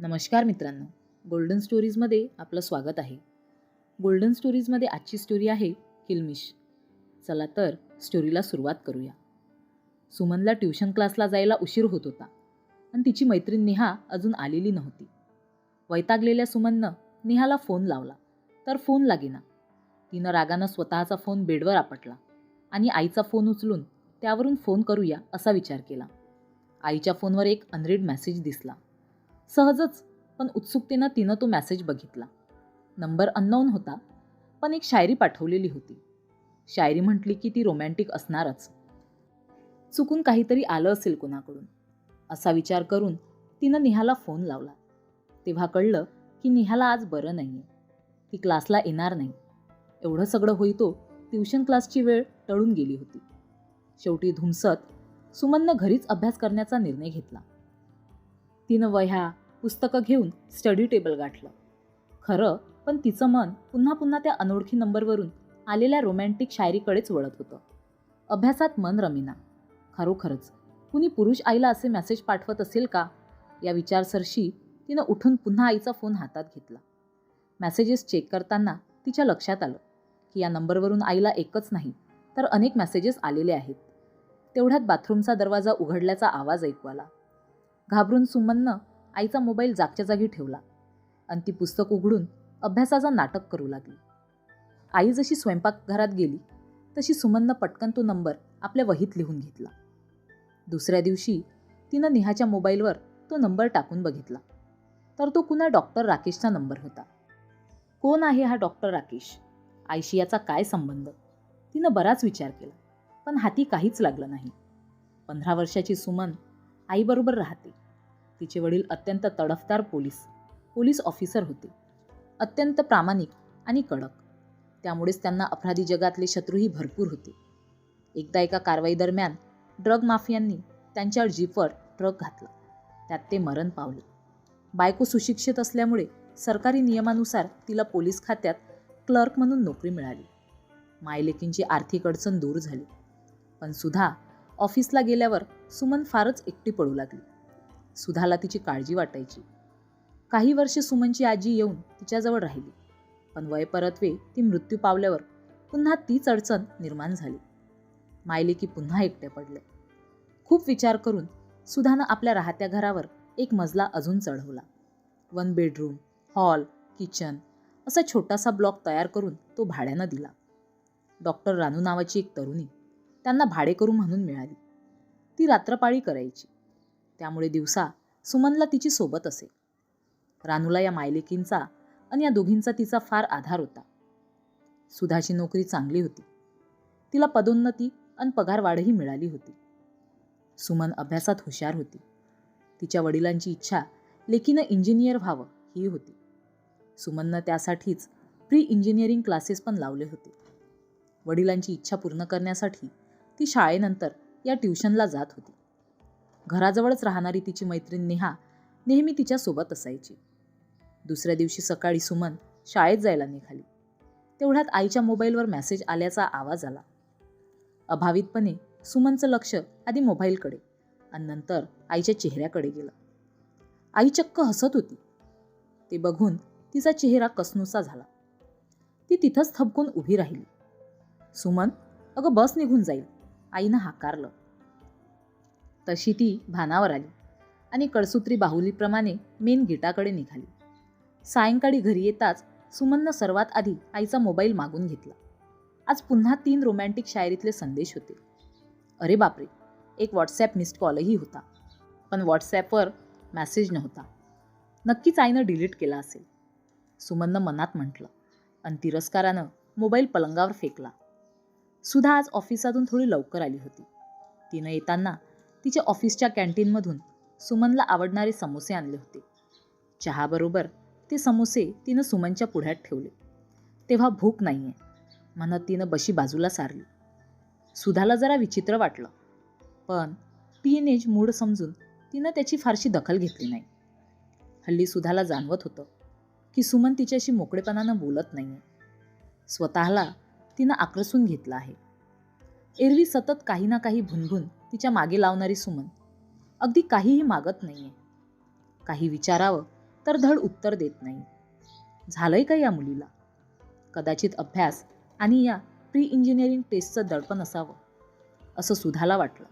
नमस्कार मित्रांनो. गोल्डन स्टोरीजमध्ये आपलं स्वागत आहे. गोल्डन स्टोरीजमध्ये आजची स्टोरी आहे किलमिश. चला तर स्टोरीला सुरुवात करूया. सुमनला ट्युशन क्लासला जायला उशीर होत होता. आणि तिची मैत्रीण नेहा अजून आलेली नव्हती. वैतागलेल्या सुमननं नेहाला फोन लावला. तर फोन लागेना. तिनं रागानं स्वतःचा फोन बेडवर आपटला. आणि आईचा फोन उचलून त्यावरून फोन करूया असा विचार केला. आईच्या फोनवर एक अनरीड मेसेज दिसला. सहजच पण उत्सुकतेनं तिनं तो मेसेज बघितला. नंबर अननोन होता पण एक शायरी पाठवलेली होती. शायरी म्हटली की ती रोमॅन्टिक असणारच. चुकून काहीतरी आलं असेल कुणाकडून. असा विचार करून तिनं निहाला फोन लावला. तेव्हा कळलं की निहाला आज बरं नाही आहे ती क्लासला येणार नाही. एवढं सगळं होईतो ट्युशन क्लासची वेळ टळून गेली होती. शेवटी धुमसत सुमननं घरीच अभ्यास करण्याचा निर्णय घेतला. तिनं वह्या पुस्तकं घेऊन स्टडी टेबल गाठलं. खरं पण तिचं मन पुन्हा पुन्हा त्या अनोळखी नंबरवरून आलेल्या रोमॅन्टिक शायरीकडेच वळत होतं. अभ्यासात मन रमिना. खरोखरच कुणी पुरुष आईला असे मेसेज पाठवत असेल का? या विचारसरशी तिनं उठून पुन्हा आईचा फोन हातात घेतला. मेसेजेस चेक करताना तिच्या लक्षात आलं की या नंबरवरून आईला एकच नाही तर अनेक मेसेजेस आलेले आहेत. तेवढ्यात बाथरूमचा दरवाजा उघडल्याचा आवाज ऐकू आला. घाबरून सुमननं आईचा मोबाईल जागच्या जागी ठेवला आणि ती पुस्तक उघडून अभ्यासाचं नाटक करू लागली. आई जशी स्वयंपाकघरात गेली तशी सुमननं पटकन तो नंबर आपल्या वहीत लिहून घेतला. दुसऱ्या दिवशी तिनं नेहाच्या मोबाईलवर तो नंबर टाकून बघितला. तर तो कुणा डॉक्टर राकेशचा नंबर होता. कोण आहे हा डॉक्टर राकेश? आईशी याचा काय संबंध? तिनं बराच विचार केला पण हाती काहीच लागलं नाही. पंधरा वर्षाची सुमन आईबरोबर राहते. तिचे वडील अत्यंत तडफदार पोलीस पोलीस ऑफिसर होते. अत्यंत प्रामाणिक आणि कडक. त्यामुळेच त्यांना अपराधी जगातले शत्रूही भरपूर होते. एकदा एका कारवाई दरम्यान ड्रग माफियांनी त्यांच्या जीपवर ट्रक घातला. त्यात ते मरण पावले. बायको सुशिक्षित असल्यामुळे सरकारी नियमानुसार तिला पोलीस खात्यात क्लर्क म्हणून नोकरी मिळाली. मायलेकींची आर्थिक अडचण दूर झाली. पण सुधा ऑफिसला गेल्यावर सुमन फारच एकटी पडू लागली. सुधाला तिची काळजी वाटायची. काही वर्षे सुमनची आजी येऊन तिच्याजवळ राहिली. पण वय परतवे ती मृत्यू पावल्यावर पुन्हा तीच अडचण निर्माण झाली. मायलेकी पुन्हा एकटे पडले. खूप विचार करून सुधानं आपल्या राहत्या घरावर एक मजला अजून चढवला. वन बेडरूम हॉल किचन असा छोटासा ब्लॉक तयार करून तो भाड्यानं दिला. डॉक्टर रानू नावाची एक तरुणी त्यांना भाडेकरू म्हणून मिळाली. ती रात्रपाळी करायची. त्यामुळे दिवसा सुमनला तिची सोबत असे. रानूला या मायलेकींचा आणि या दोघींचा तिचा फार आधार होता. सुधाची नोकरी चांगली होती. तिला पदोन्नती आणि पगारवाढही मिळाली होती. सुमन अभ्यासात हुशार होती. तिच्या वडिलांची इच्छा लेकीनं इंजिनियर व्हावं ही होती. सुमननं त्यासाठीच प्री इंजिनिअरिंग क्लासेस पण लावले होते. वडिलांची इच्छा पूर्ण करण्यासाठी ती शाळेनंतर या ट्युशनला जात होती. घराजवळच राहणारी तिची मैत्रीण नेहा नेहमी तिच्यासोबत असायची. दुसऱ्या दिवशी सकाळी सुमन शाळेत जायला निघाली. तेवढ्यात आईच्या मोबाईलवर मेसेज आल्याचा आवाज आला. अभावितपणे सुमनचं लक्ष आधी मोबाईलकडे आणि नंतर आईच्या चेहऱ्याकडे गेलं. आई चक्क हसत होती. ते बघून तिचा चेहरा कसनुसा झाला. ती तिथंच थबकून उभी राहिली. सुमन अगं बस निघून जाईल. आईनं हाकारलं. तशी ती भानावर आली आणि कळसूत्री बाहुलीप्रमाणे मेन गेटाकडे निघाली. सायंकाळी घरी येताच सुमननं सर्वात आधी आईचा मोबाईल मागून घेतला. आज पुन्हा तीन रोमॅन्टिक शायरीतले संदेश होते. अरे बापरे एक व्हॉट्सॲप मिस्ड कॉलही होता पण व्हॉट्सॲपवर मॅसेज नव्हता. नक्कीच आईनं डिलीट केला असेल. सुमननं मनात म्हटलं आणि तिरस्कारानं मोबाईल पलंगावर फेकला. सुधा आज ऑफिसातून थोडी लवकर आली होती. तिनं येताना तिच्या ऑफिसच्या कॅन्टीनमधून सुमनला आवडणारे समोसे आणले होते. चहाबरोबर ते समोसे तिनं सुमनच्या पुढ्यात ठेवले. तेव्हा भूक नाही आहे म्हणत तिनं बशी बाजूला सारली. सुधाला जरा विचित्र वाटलं. पण टीनेज मूड समजून तिनं त्याची फारशी दखल घेतली नाही. हल्ली सुधाला जाणवत होतं की सुमन तिच्याशी मोकळेपणानं बोलत नाही आहे स्वतःला तिनं आक्रसून घेतलं आहे. एरवी सतत काही ना काही भुनभुन तिच्यामागे लावणारी सुमन अगदी काहीही मागत नाही आहे काही विचारावं तर धड उत्तर देत नाही. झालंय का या मुलीला? कदाचित अभ्यास आणि या प्री इंजिनिअरिंग टेस्टचं दडपण असावं असं सुधाला वाटलं.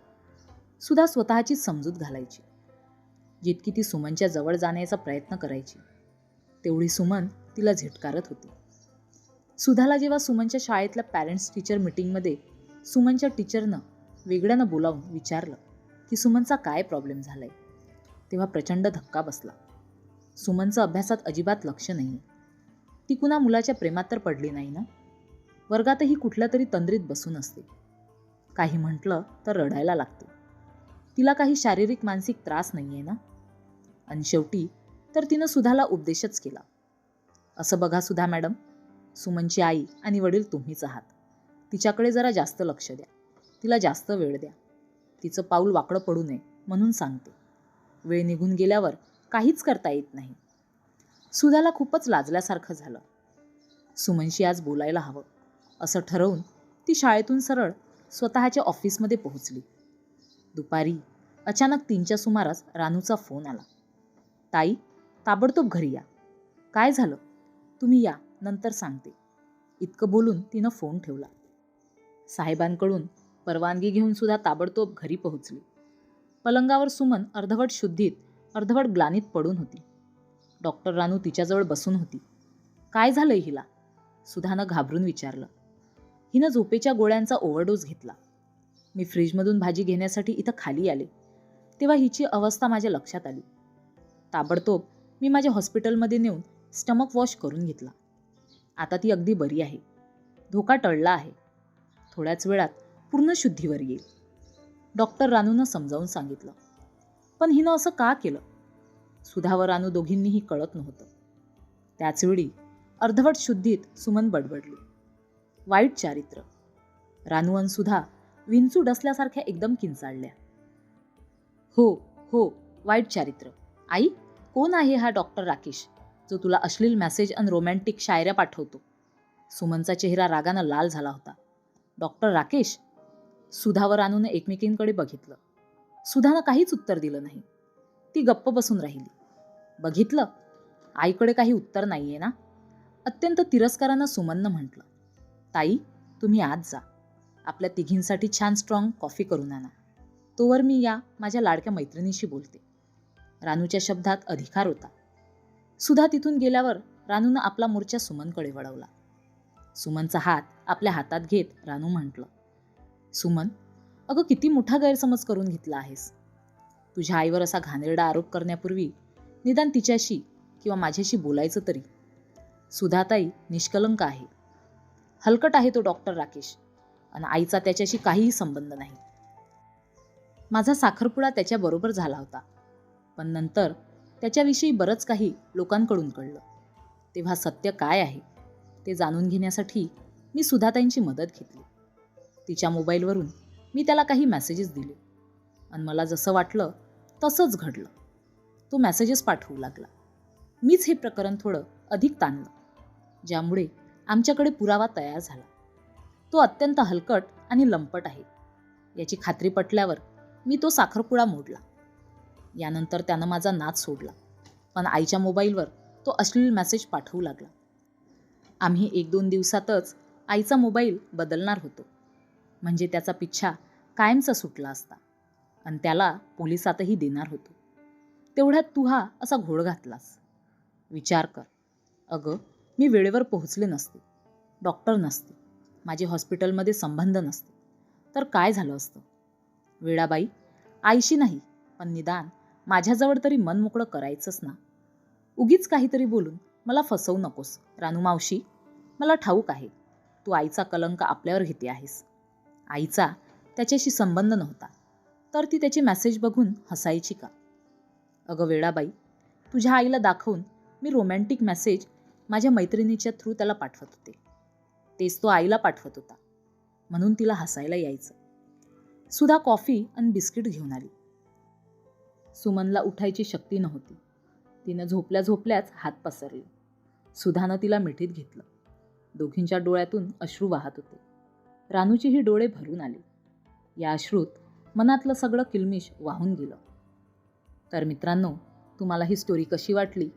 सुधा स्वतःचीच समजूत घालायची. जितकी ती सुमनच्या जवळ जाण्याचा प्रयत्न करायची तेवढी सुमन तिला झिटकारत होती. सुधाला जेव्हा सुमनच्या शाळेतल्या पॅरेंट्स टीचर मिटिंगमध्ये सुमनच्या टीचरनं वेगळ्यानं बोलावून विचारलं की सुमनचा काय प्रॉब्लेम झालाय? तेव्हा प्रचंड धक्का बसला. सुमनचं अभ्यासात अजिबात लक्ष नाही. ती कुणा मुलाच्या प्रेमात तर पडली नाही ना? वर्गातही कुठल्या तरी तंद्रीत बसून असते. काही म्हटलं तर रडायला लागते. तिला काही शारीरिक मानसिक त्रास नाही आहे ना? आणि शेवटी तर तिनं सुधाला उपदेशच केला. असं बघा सुधा मॅडम सुमनची आई आणि वडील तुम्हीच आहात. तिच्याकडे जरा जास्त लक्ष द्या. तिला जास्त वेळ द्या. तिचं पाऊल वाकडं पडू नये म्हणून सांगते. वेळ निघून गेल्यावर काहीच करता येत नाही. सुधाला खूपच लाजल्यासारखं झालं. सुमनशी आज बोलायला हवं. असं ठरवून ती शाळेतून सरळ स्वतःच्या ऑफिसमध्ये पोहोचली. दुपारी अचानक तीनच्या सुमारास रानूचा फोन आला. ताई ताबडतोब घरी या. काय झालं? तुम्ही या. नंतर सांगते. इतकं बोलून तिनं फोन ठेवला. साहेबांकडून परवानगी घेऊन सुद्धा ताबडतोब घरी पोहोचली. पलंगावर सुमन अर्धवट शुद्धीत अर्धवट ग्लानीत पडून होती. डॉक्टर रानू तिच्याजवळ बसून होती. काय झालंय हिला? सुधानं घाबरून विचारलं. हिनं झोपेच्या गोळ्यांचा ओव्हरडोस घेतला. मी फ्रीजमधून भाजी घेण्यासाठी इथं खाली आले. तेव्हा हिची अवस्था माझ्या लक्षात आली. ताबडतोब मी माझ्या हॉस्पिटलमध्ये नेऊन स्टमक वॉश करून घेतला. आता ती अगदी बरी आहे. धोका टळला आहे. थोड्याच वेळात पूर्ण शुद्धीवर येईल. डॉक्टर रानूनं समजावून सांगितलं. पण हिनं असं का केलं? सुधा व रानू दोघींनीही कळत नव्हतं. त्याचवेळी अर्धवट शुद्धीत सुमन बडबडली. वाईट चारित्र. रानू आणि सुधा विंचू डसल्यासारख्या एकदम किंचाळल्या. हो हो वाईट चारित्र. आई कोण आहे हा डॉक्टर राकेश? जो तुला अश्लील मॅसेज आणि रोमॅन्टिक शायऱ्या पाठवतो. सुमनचा चेहरा रागानं लाल झाला होता. डॉक्टर राकेश सुधावर व एकमेकींकडे बघितलं. सुधानं काहीच उत्तर दिलं नाही. ती गप्प बसून राहिली. बघितलं? आईकडे काही उत्तर नाही आहे ना? अत्यंत तिरस्कारानं सुमननं म्हटलं ताई तुम्ही आज जा. आपल्या तिघींसाठी छान स्ट्रॉंग कॉफी करून आणा. तोवर मी या माझ्या लाडक्या मैत्रिणीशी बोलते. रानूच्या शब्दात अधिकार होता. सुधा तिथून गेल्यावर रानूनं आपला मोर्चा सुमनकडे वळवला. सुमनचा हात आपल्या हातात घेत रानू म्हटलं सुमन अगं किती मोठा गैरसमज करून घेतला आहेस. तुझ्या आईवर असा घाणेरडा आरोप करण्यापूर्वी निदान तिच्याशी किंवा माझ्याशी बोलायचं तरी. सुधाताई निष्कलंक आहे. हलकट आहे तो डॉक्टर राकेश आणि आईचा त्याच्याशी काहीही संबंध नाही. माझा साखरपुडा त्याच्याबरोबर झाला होता. पण नंतर त्याच्याविषयी बरंच काही लोकांकडून कळलं. तेव्हा सत्य काय आहे ते जाणून घेण्यासाठी मी सुधाताईंची मदत घेतली. तिच्या मोबाईलवरून मी त्याला काही मेसेजेस दिले. आणि मला जसं वाटलं तसंच घडलं. तो मेसेजेस पाठवू लागला. मीच हे प्रकरण थोडं अधिक ताणलं ज्यामुळे आमच्याकडे पुरावा तयार झाला. तो अत्यंत हलकट आणि लंपट आहे. याची खात्री पटल्यावर मी तो साखरपुडा मोडला. यानंतर त्यानं माझा नाच सोडला. पण आईच्या मोबाईलवर तो अश्लील मेसेज पाठवू लागला. आम्ही एक दोन दिवसातच आईचा मोबाईल बदलणार होतो. म्हणजे त्याचा पिच्छा कायमचा सुटला असता. आणि त्याला पोलिसातही देणार होतो. तेवढ्यात तू हा असा घोळ घातलास. विचार कर. अगं मी वेळेवर पोहोचले नसते. डॉक्टर नसते. माझे हॉस्पिटलमध्ये संबंध नसते. तर काय झालं असतं? वेळाबाई आईशी नाही पण निदान माझ्याजवळ तरी मन मोकळं करायचंच ना. उगीच काहीतरी बोलून मला फसवू नकोस रानू मावशी. मला ठाऊक आहे तू आईचा कलंक आपल्यावर घेते आहेस. आईचा त्याच्याशी संबंध नव्हता तर ती त्याची मेसेज बघून हसायची का? अगं वेळाबाई तुझ्या आईला दाखवून मी रोमॅन्टिक मेसेज माझ्या मैत्रिणीच्या थ्रू त्याला पाठवत होते. तेच तो आईला पाठवत होता. म्हणून तिला हसायला यायचं. सुधा कॉफी आणि बिस्किट घेऊन आली. सुमनला उठायची शक्ती नव्हती. तिनं झोपल्या झोपल्याच हात पसरले. सुधानं तिला मिठीत घेतलं. दोघींच्या डोळ्यातून अश्रू वाहत होते. रानूचीही डोळे भरून आले. या अश्रूत मनातलं सगळं किलमिश वाहून गेलं. तर मित्रांनो तुम्हाला ही स्टोरी कशी वाटली?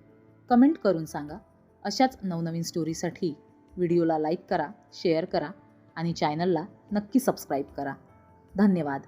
कमेंट करून सांगा. अशाच नवनवीन स्टोरीसाठी व्हिडिओला लाईक करा शेअर करा आणि चॅनलला नक्की सबस्क्राईब करा. धन्यवाद.